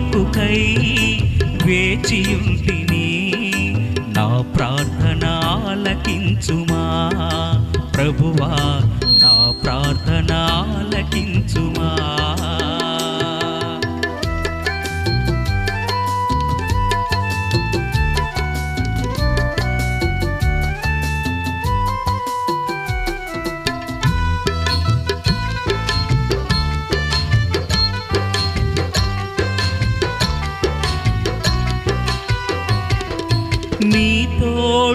వాక్కుకై వేచియుంటిని నా ప్రార్థన ఆలకించుమా ప్రభువా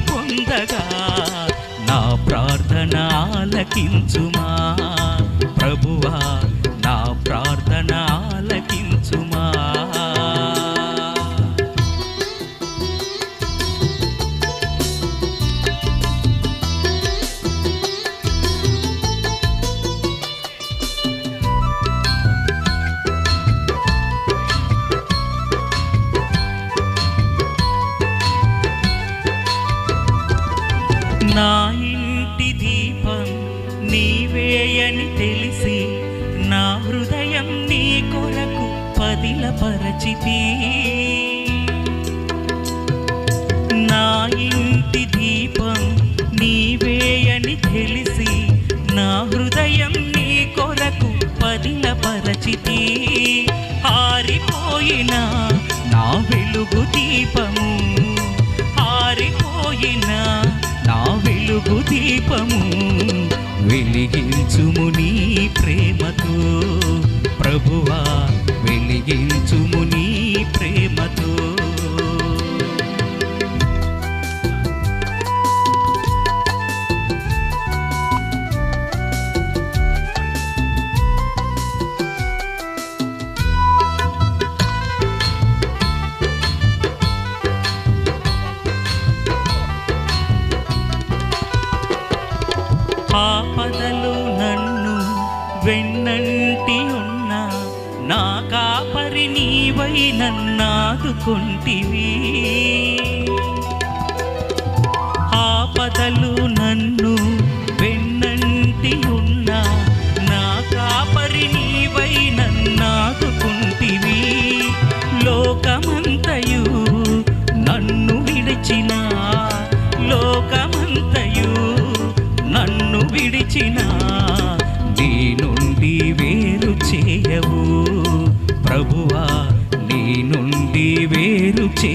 పొందగా నా ప్రార్థన ఆలకించుమా? నా ఇంటి దీపం నీవేయని తెలిసి నా హృదయం నీ కొరకు పదిలపరచితి. నా ఇంటి దీపం నీవేయని తెలిసి నా హృదయం నీ కొరకు పదిలపరచితి. ఆరిపోయిన వెలుగు దీపము వెలిగించుము నీ ప్రేమతో. ప్రభువా వెలిగించుము నీ ఆపదలు నన్ను వెన్నంటి ఉన్న నా కాపరి నీవై నన్నాదుకుంటివి ఆపదలు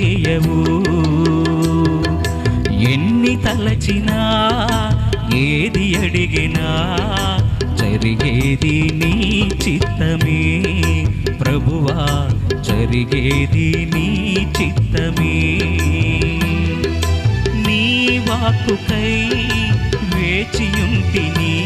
చేయవు. ఎన్ని తలచినా ఏది అడిగినా జరిగేది నీ చిత్తమే. ప్రభువా జరిగేది నీ చిత్తమే. నీ వాక్కుకై వేచియుంటిని